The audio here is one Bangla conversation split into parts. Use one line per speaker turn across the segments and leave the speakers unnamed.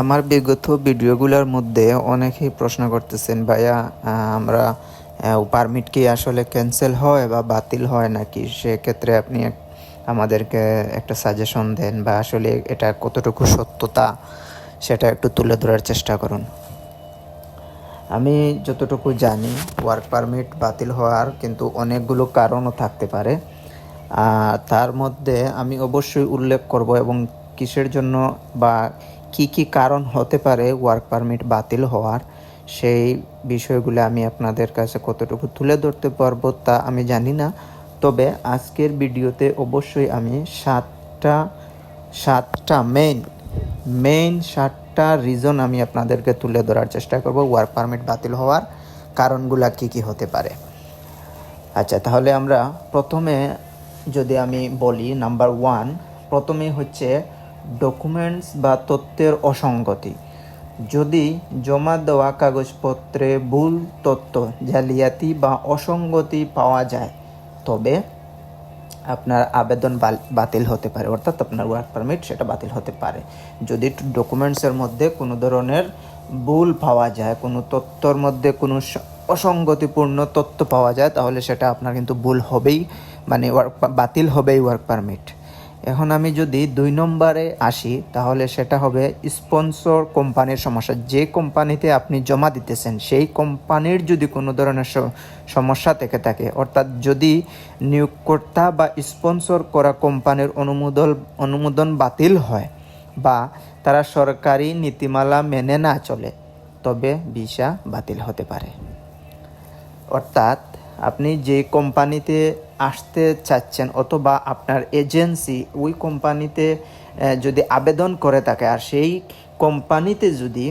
আমার বিগত ভিডিওগুলোর মধ্যে অনেকেই প্রশ্ন করতেছেন, ভাইয়া আমরা পারমিট কি আসলে ক্যান্সেল হয় বা বাতিল হয় নাকি? সেক্ষেত্রে আপনি আমাদেরকে একটা সাজেশন দেন বা আসলে এটা কতটুকু সত্যতা সেটা একটু তুলে ধরার চেষ্টা করুন। আমি যতটুকু জানি ওয়ার্ক পারমিট বাতিল হওয়ার কিন্তু অনেকগুলো কারণও থাকতে পারে। তার মধ্যে আমি অবশ্যই উল্লেখ করব এবং কিসের জন্য বা কি কি কারণ হতে পারে ওয়ার্ক পারমিট বাতিল হওয়ার, সেই বিষয়গুলো আমি আপনাদের কাছে কতটুকু তুলে ধরতে পারব তা আমি জানি না। তবে আজকের ভিডিওতে অবশ্যই আমি সাতটা সাতটা মেইন মেইন সাতটা রিজন আমি আপনাদেরকে তুলে ধরার চেষ্টা করব ওয়ার্ক পারমিট বাতিল হওয়ার কারণগুলা কি কি হতে পারে। আচ্ছা তাহলে আমরা প্রথমে যদি আমি বলি নাম্বার ওয়ান প্রথমে হচ্ছে ডকুমেন্টস বা তথ্যের অসঙ্গতি। যদি জমা দেওয়া কাগজপত্রে ভুল তথ্য, জালিয়াতি বা অসঙ্গতি পাওয়া যায়, তবে আপনার আবেদন বাতিল হতে পারে, অর্থাৎ আপনার ওয়ার্ক পারমিট সেটা বাতিল হতে পারে। যদি ডকুমেন্টসের মধ্যে কোনো ধরনের ভুল পাওয়া যায়, কোনো তথ্যর মধ্যে কোনো অসঙ্গতিপূর্ণ তথ্য পাওয়া যায়, তাহলে সেটা আপনার কিন্তু ভুল হবেই মানে ওয়ার্ক বাতিল হবেই ওয়ার্ক পারমিট এখন আমি যদি দুই নম্বরে আসি, তাহলে সেটা হবে স্পন্সর কোম্পানির সমস্যা। যে কোম্পানিতে আপনি জমা দিতেছেন, সেই কোম্পানির যদি কোনো ধরনের সমস্যা থেকে থাকে, অর্থাৎ যদি নিয়োগকর্তা বা স্পন্সর করা কোম্পানির অনুমোদন অনুমোদন বাতিল হয় বা তারা সরকারি নীতিমালা মেনে না চলে, তবে ভিসা বাতিল হতে পারে। অর্থাৎ আপনি যে কোম্পানিতে আসতে চাচ্ছেন অথবা আপনার এজেন্সি ওই কোম্পানিতে যদি আবেদন করে থাকে আর সেই কোম্পানিতে যদি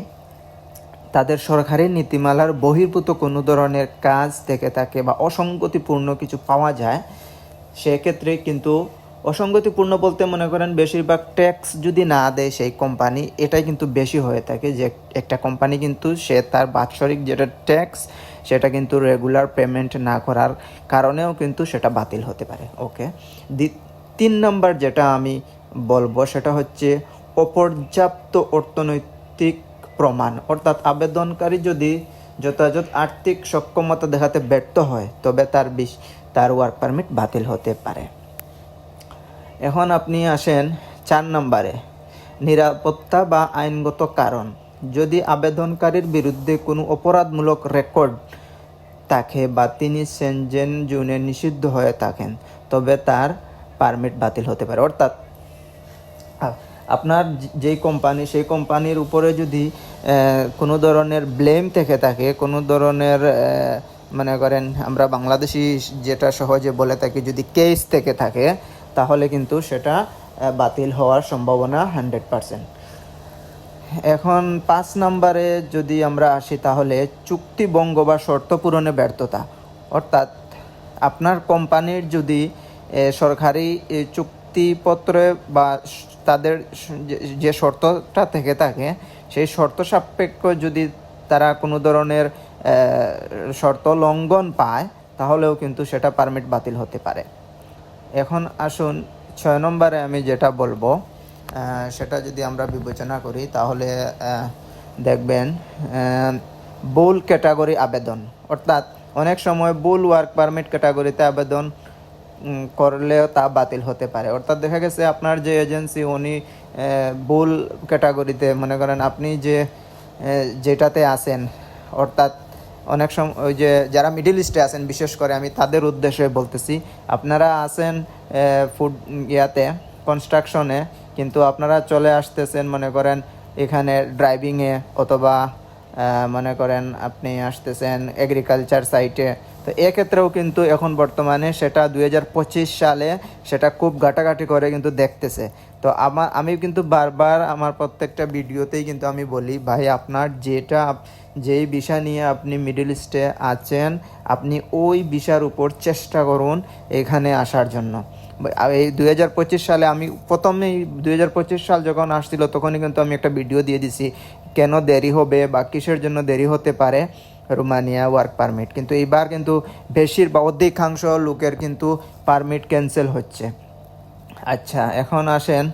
তাদের সরকারি নীতিমালার বহির্ভূত কোনো ধরনের কাজ থেকে থাকে বা অসঙ্গতিপূর্ণ কিছু পাওয়া যায়, সেক্ষেত্রে কিন্তু অসঙ্গতিপূর্ণ বলতে মনে করেন বেশিরভাগ ট্যাক্স যদি না দেয় সেই কোম্পানি, এটাই কিন্তু বেশি হয়ে থাকে যে একটা কোম্পানি কিন্তু সে তার বাৎসরিক যেটা ট্যাক্স সেটা কিন্তু রেগুলার পেমেন্ট না করার কারণেও কিন্তু সেটা বাতিল হতে পারে ওকে তিন নম্বর যেটা আমি বলব সেটা হচ্ছে অপর্যাপ্ত অর্থনৈতিক প্রমাণ, অর্থাৎ আবেদনকারী যদি যথাযথ আর্থিক সক্ষমতা দেখাতে ব্যর্থ হয়, তবে তার বিশ, তার ওয়ার্ক পারমিট বাতিল হতে পারে। এখন আপনি আসেন চার নম্বরে নিরাপত্তা বা আইনগত কারণ। যদি আবেদনকারীর বিরুদ্ধে কোনো অপরাধমূলক রেকর্ড থাকে বা তিনি সেনজেন জুনে নিষিদ্ধ হয়ে থাকেন, তবে তার পারমিট বাতিল হতে পারে। অর্থাৎ আপনার যেই কোম্পানি, সেই কোম্পানির উপরে যদি কোনো ধরনের ব্লেম থেকে থাকে, কোনো ধরনের মনে করেন আমরা বাংলাদেশি যেটা সহজে বলে থাকি, যদি কেস থেকে থাকে, তাহলে কিন্তু সেটা বাতিল হওয়ার সম্ভাবনা হান্ড্রেড পারসেন্ট এখন পাঁচ নম্বরে যদি আমরা আসি তাহলে চুক্তিভঙ্গ বা শর্ত পূরণে ব্যর্থতা। অর্থাৎ আপনার কোম্পানির যদি সরকারি চুক্তিপত্রে বা তাদের যে- শর্তটা থেকে থাকে, সেই শর্ত সাপেক্ষ যদি তারা কোনো ধরনের শর্ত লঙ্ঘন পায়, তাহলেও কিন্তু সেটা পারমিট বাতিল হতে পারে। এখন আসুন, ছয় নম্বরে আমি যেটা বলব সেটা যদি আমরা বিবেচনা করি, তাহলে দেখবেন বুল ক্যাটাগরি আবেদন। অর্থাৎ, অনেক সময় বুল ওয়ার্ক পারমিট ক্যাটাগরিতে আবেদন করলেও তা বাতিল হতে পারে। অর্থাৎ দেখা গেছে, আপনার যে এজেন্সি উনি বুল ক্যাটাগরিতে মনে করেন আপনি যে যেটাতে আছেন, অর্থাৎ, অনেক সময় ওই যে, যারা মিডিল ইস্টে আছেন, বিশেষ করে আমি তাদের উদ্দেশ্যে বলতেছি, আপনারা আছেন ফুড ইয়াতে কনস্ট্রাকশনে কিন্তু আপনারা চলে আসতেছেন, মনে করেন, এখানে ড্রাইভিংয়ে অথবা মনে করেন আপনি আসতেছেন এগ্রিকালচার সাইটে তো এক্ষেত্রেও কিন্তু এখন বর্তমানে সেটা দু হাজার পঁচিশ সালে সেটা খুব ঘাটাঘাটি করে কিন্তু দেখতেছে। তো আমার, আমি কিন্তু বারবার আমার প্রত্যেকটা ভিডিওতেই কিন্তু আমি বলি, ভাই, আপনার যেটা যেই বিষয় নিয়ে আপনি মিডল ইস্টে আছেন, আপনি ওই বিষয়ের উপর চেষ্টা করুন এখানে আসার জন্য। এই দুই হাজার পঁচিশ সালে আমি প্রথমেই দু হাজার পঁচিশ সাল যখন আসছিল, তখনই কিন্তু আমি একটা ভিডিও দিয়ে দিছি, কেন দেরি হবে বা কিসের জন্য দেরি হতে পারে রোমানিয়া ওয়ার্ক পারমিট কিন্তু এইবার কিন্তু বেশির বা অধিকাংশ লোকের কিন্তু পারমিট ক্যান্সেল হচ্ছে। আচ্ছা এখন আসেন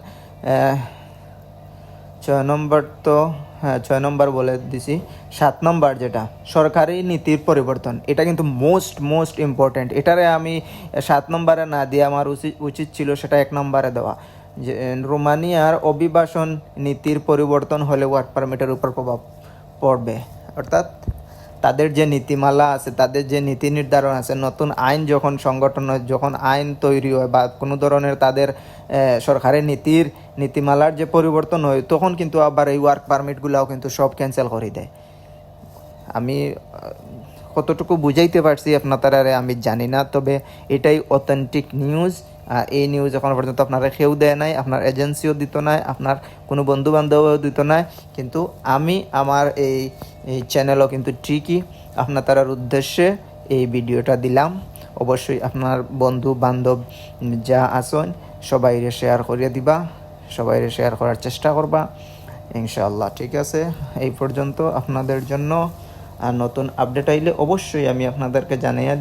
ছয় নম্বর তো হ্যাঁ ছয় নম্বর বলে দিছি। সাত নম্বর যেটা, সরকারি নীতির পরিবর্তন। এটা কিন্তু মোস্ট মোস্ট ইম্পর্ট্যান্ট এটারে আমি সাত নম্বরে না দিয়ে আমার উচিত উচিত ছিল সেটা এক নম্বরে দেওয়া। যে, রোমানিয়ার অভিবাসন নীতির পরিবর্তন হলে ওয়ার্ক পারমিটের উপর প্রভাব পড়বে। অর্থাৎ তাদের যে নীতিমালা আছে, তাদের যে নীতি নির্ধারণ আছে, নতুন আইন যখন সংগঠন যখন আইন তৈরি হয় বা কোনো ধরনের তাদের সরকারের নীতির নীতিমালার যে পরিবর্তন হয়, তখন কিন্তু আবার এই ওয়ার্ক পারমিটগুলাও কিন্তু সব ক্যান্সেল করে দেয়। আমি কতটুকু বুঝাইতে পারছি আপনার আপনারা আমি জানি না, তবে এটাই অথেন্টিক নিউজ এই নিউজ এখন পর্যন্ত আপনারা কেউ দেয় নাই আপনার এজেন্সিও দিত নাই আপনার কোনো বন্ধু বান্ধবও দিত নাই, কিন্তু আমি আমার এই চ্যানেলও কিন্তু ঠিকই আপনার উদ্দেশ্যে এই ভিডিওটা দিলাম। অবশ্যই আপনার বন্ধু বান্ধব যা আসন সবাই শেয়ার করিয়ে দিবা। সবাই শেয়ার করার চেষ্টা করবা। ইনশাআল্লাহ, ঠিক আছে? এই পর্যন্ত আপনাদের জন্য নতুন আপডেট আইলে অবশ্যই আমি আপনাদেরকে জানাইয়া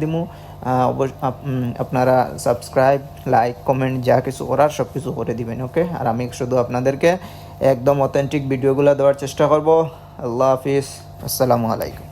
আপ- আপনারা সাবস্ক্রাইব লাইক কমেন্ট যা কিছু করার সব কিছু করে দিবেন ওকে আর আমি শুধু আপনাদেরকে একদম অথেন্টিক ভিডিওগুলো দেওয়ার চেষ্টা করব। আল্লাহ হাফিজ। আসসালামু আলাইকুম।